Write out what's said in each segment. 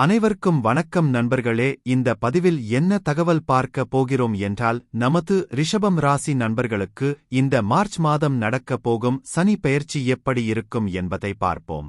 அனைவருக்கும் வணக்கம் நண்பர்களே. இந்த பதிவில் என்ன தகவல் பார்க்க போகிறோம் என்றால் நமது ரிஷபம் ராசி நண்பர்களுக்கு இந்த மார்ச் மாதம் நடக்கப் போகும் சனி பெயர்ச்சி எப்படி இருக்கும் என்பதை பார்ப்போம்.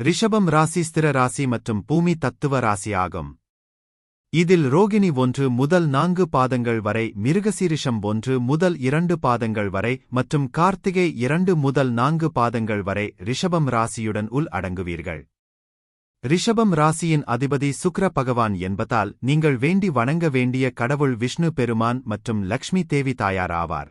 ரிஷபம் ராசி ஸ்திர ராசி மற்றும் பூமி தத்துவ ராசி ஆகும். இதில் ரோகிணி ஒன்று முதல் நான்கு பாதங்கள் வரை மிருகசீரிஷம் ஒன்று முதல் இரண்டு பாதங்கள் வரை மற்றும் கார்த்திகை இரண்டு முதல் நான்கு பாதங்கள் வரை ரிஷபம் ராசியுடன் உள் அடங்குவீர்கள். ரிஷபம் ராசியின் அதிபதி சுக்ர பகவான் என்பதால் நீங்கள் வேண்டி வணங்க வேண்டிய கடவுள் விஷ்ணு பெருமான் மற்றும் லக்ஷ்மி தேவி தாயார் ஆவார்.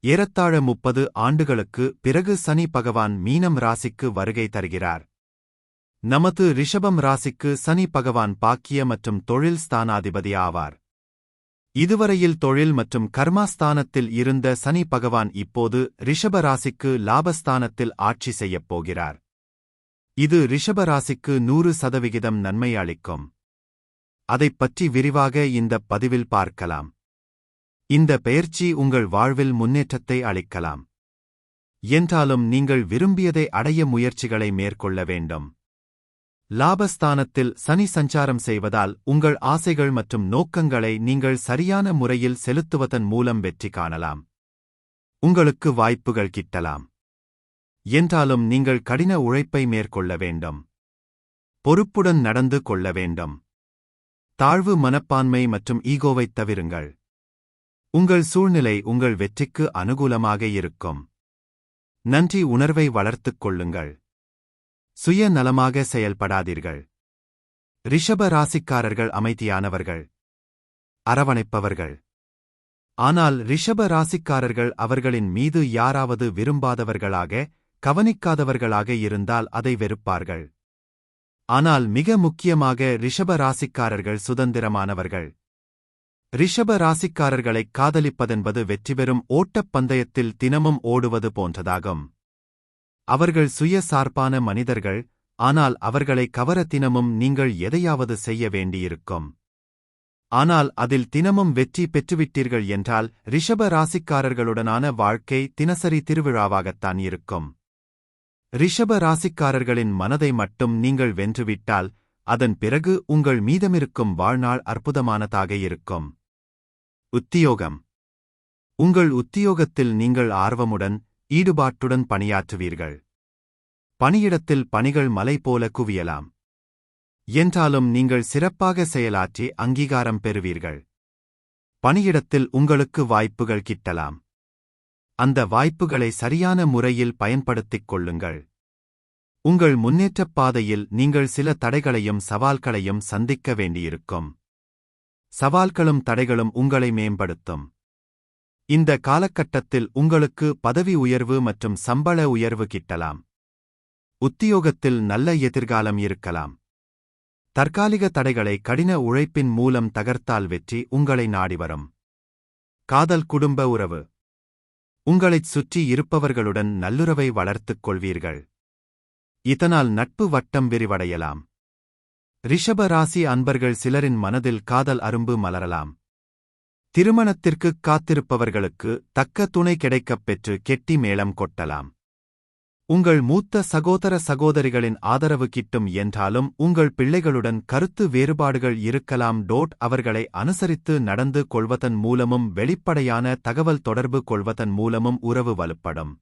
ஏறத்தாழ முப்பது ஆண்டுகளுக்கு பிறகு சனி பகவான் மீனம் ராசிக்கு வருகை தருகிறார். நமது ரிஷபம் ராசிக்கு சனி பகவான் பாக்கிய மற்றும் தொழில் ஸ்தானாதிபதி ஆவார். இதுவரையில் தொழில் மற்றும் கர்மாஸ்தானத்தில் இருந்த சனி பகவான் இப்போது ரிஷப ராசிக்கு லாபஸ்தானத்தில் ஆட்சி செய்யப் போகிறார். இது ரிஷப ராசிக்கு நூறு சதவிகிதம் நன்மை அளிக்கும். அதைப் பற்றி விரிவாக இந்த பதிவில் பார்க்கலாம். இந்த பெயர்ச்சி உங்கள் வாழ்வில் முன்னேற்றத்தை அளிக்கலாம். என்றாலும் நீங்கள் விரும்பியதை அடைய முயற்சிகளை மேற்கொள்ள வேண்டும். லாபஸ்தானத்தில் சனி சஞ்சாரம் செய்வதால் உங்கள் ஆசைகள் மற்றும் நோக்கங்களை நீங்கள் சரியான முறையில் செலுத்துவதன் மூலம் வெற்றி காணலாம். உங்களுக்கு வாய்ப்புகள் கிட்டலாம். என்றாலும் நீங்கள் கடின உழைப்பை மேற்கொள்ள வேண்டும். பொறுப்புடன் நடந்து கொள்ள வேண்டும். தாழ்வு மனப்பான்மை மற்றும் ஈகோவைத் தவிருங்கள். உங்கள் சூழ்நிலை உங்கள் வெற்றிக்கு அனுகூலமாக இருக்கும். நன்றி உணர்வை வளர்த்துக் கொள்ளுங்கள். சுய நலமாக செயல்படாதீர்கள். ரிஷப ராசிக்காரர்கள் அமைதியானவர்கள். அரவணைப்பவர்கள். ஆனால் ரிஷப ராசிக்காரர்கள் அவர்களின் மீது யாராவது விரும்பாதவர்களாக கவனிக்காதவர்களாக இருந்தால் அதை வெறுப்பார்கள். ஆனால் மிக முக்கியமாக ரிஷப ராசிக்காரர்கள் சுதந்திரமானவர்கள். ரிஷப ராசிக்காரர்களை காதலிப்பதென்பது வெற்றிபெறும் ஓட்டப் பந்தயத்தில் தினமும் ஓடுவது போன்றதாகும். அவர்கள் சுய சார்பான மனிதர்கள் ஆனால் அவர்களை கவர தினமும் நீங்கள் எதையாவது செய்ய வேண்டியிருக்கும். ஆனால் அதில் தினமும் வெற்றி பெற்றுவிட்டீர்கள் என்றால் ரிஷப ராசிக்காரர்களுடனான வாழ்க்கை தினசரி திருவிழாவாகத்தான் இருக்கும். ரிஷப ராசிக்காரர்களின் மனதை மட்டும் நீங்கள் வென்றுவிட்டால் அதன் பிறகு உங்கள் மீதமிருக்கும் வாழ்நாள் அற்புதமானதாக இருக்கும். உத்தியோகம். உங்கள் உத்தியோகத்தில் நீங்கள் ஆர்வமுடன் ஈடுபாட்டுடன் பணியாற்றுவீர்கள். பணியிடத்தில் பணிகள் மலை போல குவியலாம். என்றாலும் நீங்கள் சிறப்பாக செயலாற்றி அங்கீகாரம் பெறுவீர்கள். பணியிடத்தில் உங்களுக்கு வாய்ப்புகள் கிட்டலாம். அந்த வாய்ப்புகளை சரியான முறையில் பயன்படுத்திக் கொள்ளுங்கள். உங்கள் முன்னேற்றப் பாதையில் நீங்கள் சில தடைகளையும் சவால்களையும் சந்திக்க வேண்டியிருக்கும். சவால்களும் தடைகளும் உங்களை மேம்படுத்தும். இந்த காலகட்டத்தில் உங்களுக்கு பதவி உயர்வு மற்றும் சம்பள உயர்வு கிட்டலாம். உத்தியோகத்தில் நல்ல எதிர்காலம் இருக்கலாம். தற்காலிக தடைகளை கடின உழைப்பின் மூலம் தகர்த்தால் வெற்றி உங்களை நாடி வரும் காதல் குடும்ப உறவு. உங்களைச் சுற்றி இருப்பவர்களுடன் நல்லுறவை வளர்த்துக் கொள்வீர்கள். இதனால் நட்பு வட்டம் விரிவடையலாம். ரிஷப ராசி அன்பர்கள் சிலரின் மனதில் காதல் அரும்பு மலரலாம். திருமணத்திற்குக் காத்திருப்பவர்களுக்கு தக்க துணை கிடைக்கப் பெற்று கெட்டி மேளம் கொட்டலாம். உங்கள் மூத்த சகோதர சகோதரிகளின் ஆதரவு கிட்டும் என்றாலும் உங்கள் பிள்ளைகளுடன் கருத்து வேறுபாடுகள் இருக்கலாம். டோட் அவர்களை அனுசரித்து நடந்து கொள்வதன் மூலமும் வெளிப்படையான தகவல் தொடர்பு கொள்வதன் மூலமும் உறவு வலுப்படும்.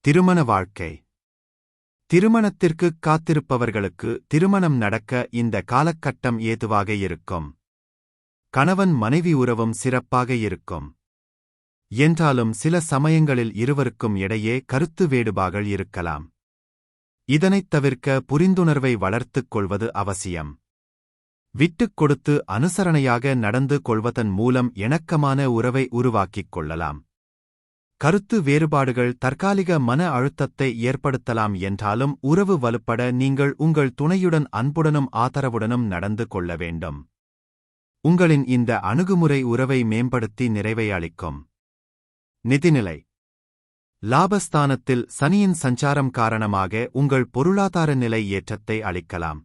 திருமண வாழ்க்கை. திருமணத்திற்குக் காத்திருப்பவர்களுக்கு திருமணம் நடக்க இந்த காலகட்டம் ஏதுவாக இருக்கும். கணவன் மனைவி உறவும் சிறப்பாக இருக்கும். என்றாலும் சில சமயங்களில் இருவருக்கும் இடையே கருத்து வேடுபாகள் இருக்கலாம். இதனைத் தவிர்க்க புரிந்துணர்வை வளர்த்துக் கொள்வது அவசியம். விட்டுக் கொடுத்து அனுசரணையாக நடந்து கொள்வதன் மூலம் இணக்கமான உறவை உருவாக்கிக் கொள்ளலாம். கருத்து வேறுபாடுகள் தற்காலிக மன அழுத்தத்தை ஏற்படுத்தலாம் என்றாலும் உறவு வலுப்பட நீங்கள் உங்கள் துணையுடன் அன்புடனும் ஆதரவுடனும் நடந்து கொள்ள வேண்டும். உங்களின் இந்த அணுகுமுறை உறவை மேம்படுத்தி நிறைவை அளிக்கும். நிதிநிலை. லாபஸ்தானத்தில் சனியின் சஞ்சாரம் காரணமாக உங்கள் பொருளாதார நிலை ஏற்றத்தை அளிக்கலாம்.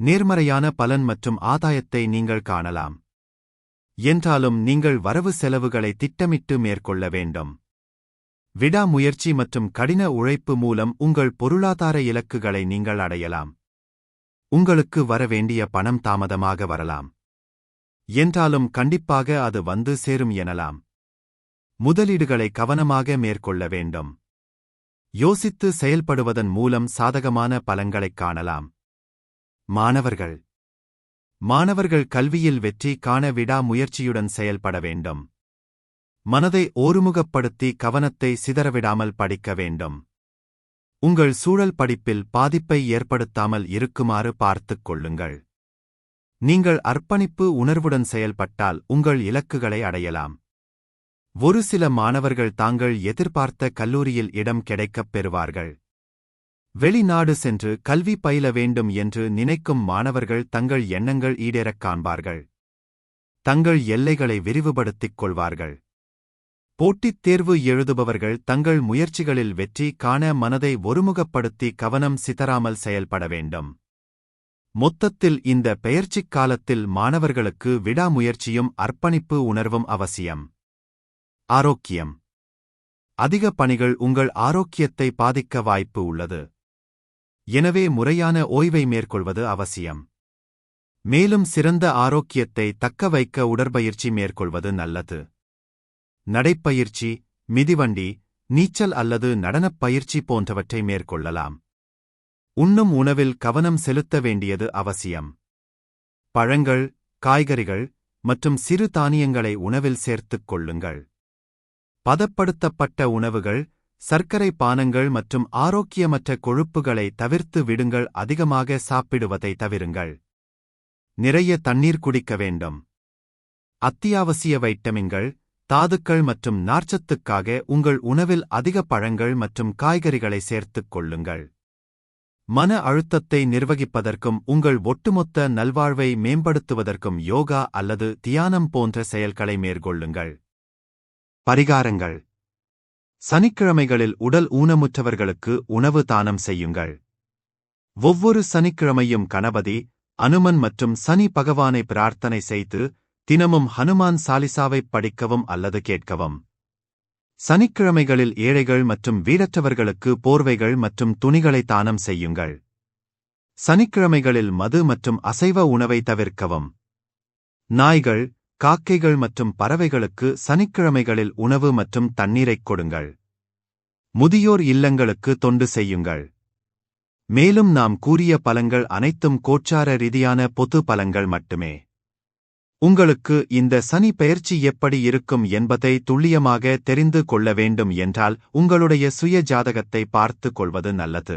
நேர்மறையான பலன் மற்றும் ஆதாயத்தை நீங்கள் காணலாம். என்றாலும் நீங்கள் வரவு செலவுகளை திட்டமிட்டு மேற்கொள்ள வேண்டும். விடாமுயற்சி மற்றும் கடின உழைப்பு மூலம் உங்கள் பொருளாதார இலக்குகளை நீங்கள் அடையலாம். உங்களுக்கு வரவேண்டிய பணம் தாமதமாக வரலாம். என்றாலும் கண்டிப்பாக அது வந்து சேரும் எனலாம். முதலீடுகளை கவனமாக மேற்கொள்ள வேண்டும். யோசித்து செயல்படுவதன் மூலம் சாதகமான பலங்களைக் காணலாம். மாணவர்கள் மாணவர்கள் கல்வியில் வெற்றி காண விடா முயற்சியுடன் செயல்பட வேண்டும். மனதை ஒருமுகப்படுத்தி கவனத்தை சிதறவிடாமல் படிக்க வேண்டும். உங்கள் சூழல் படிப்பில் பாதிப்பை ஏற்படுத்தாமல் இருக்குமாறு பார்த்துக் கொள்ளுங்கள். நீங்கள் அர்ப்பணிப்பு உணர்வுடன் செயல்பட்டால் உங்கள் இலக்குகளை அடையலாம். ஒரு சில மாணவர்கள் தாங்கள் எதிர்பார்த்த கல்லூரியில் இடம் கிடைக்கப் பெறுவார்கள். வெளிநாடு சென்று கல்வி பயில வேண்டும் என்று நினைக்கும் மாணவர்கள் தங்கள் எண்ணங்கள் ஈடேறக் காண்பார்கள். தங்கள் எல்லைகளை விரிவுபடுத்திக் கொள்வார்கள். போட்டித் தேர்வு எழுதுபவர்கள் தங்கள் முயற்சிகளில் வெற்றி காண மனதை ஒருமுகப்படுத்தி கவனம் சிதறாமல் செயல்பட வேண்டும். மொத்தத்தில் இந்த பெயர்ச்சிக் காலத்தில் மாணவர்களுக்கு விடாமுயற்சியும் அர்ப்பணிப்பு உணர்வும் அவசியம். ஆரோக்கியம். அதிக பணிகள் உங்கள் ஆரோக்கியத்தை பாதிக்க வாய்ப்பு உள்ளது. எனவே முறையான ஓய்வை மேற்கொள்வது அவசியம். மேலும் சிறந்த ஆரோக்கியத்தை தக்க வைக்க உடற்பயிற்சி மேற்கொள்வது நல்லது. நடைப்பயிற்சி மிதிவண்டி நீச்சல் அல்லது நடனப் பயிற்சி போன்றவற்றை மேற்கொள்ளலாம். உண்ணும் உணவில் கவனம் செலுத்த வேண்டியது அவசியம். பழங்கள் காய்கறிகள் மற்றும் சிறு தானியங்களை உணவில் சேர்த்துக் கொள்ளுங்கள். பதப்படுத்தப்பட்ட உணவுகள் சர்க்கரை பானங்கள் மற்றும் ஆரோக்கியமற்ற கொழுப்புகளை தவிர்த்து விடுங்கள் அதிகமாக சாப்பிடுவதை தவிருங்கள். நிறைய தண்ணீர் குடிக்க வேண்டும். அத்தியாவசிய வைட்டமின்கள் தாதுக்கள் மற்றும் நார்ச்சத்துக்காக உங்கள் உணவில் அதிக பழங்கள் மற்றும் காய்கறிகளை சேர்த்துக் கொள்ளுங்கள். மன அழுத்தத்தை நிர்வகிப்பதற்கும் உங்கள் ஒட்டுமொத்த நல்வாழ்வை மேம்படுத்துவதற்கும் யோகா அல்லது தியானம் போன்ற செயல்களை மேற்கொள்ளுங்கள். பரிகாரங்கள். சனிக்கிழமைகளில் உடல் ஊனமுற்றவர்களுக்கு உணவு தானம் செய்யுங்கள். ஒவ்வொரு சனிக்கிழமையும் கணபதி அனுமன் மற்றும் சனி பகவானை பிரார்த்தனை செய்து தினமும் ஹனுமான் சாலிசாவைப் படிக்கவும் அல்லது கேட்கவும். சனிக்கிழமைகளில் ஏழைகள் மற்றும் வீடற்றவர்களுக்கு போர்வைகள் மற்றும் துணிகளை தானம் செய்யுங்கள். சனிக்கிழமைகளில் மது மற்றும் அசைவ உணவை தவிர்க்கவும். நாய்கள் காக்கைகள் மற்றும் பறவைகளுக்கு சனிக்கிழமைகளில் உணவு மற்றும் தண்ணீரைக் கொடுங்கள். முதியோர் இல்லங்களுக்கு தொண்டு செய்யுங்கள். மேலும் நாம் கூறிய பலங்கள் அனைத்தும் கோச்சார ரீதியான பொது பலங்கள் மட்டுமே. உங்களுக்கு இந்த சனி பெயர்ச்சி எப்படி இருக்கும் என்பதை துல்லியமாக தெரிந்து கொள்ள வேண்டும் என்றால் உங்களுடைய சுய ஜாதகத்தை பார்த்து கொள்வது நல்லது.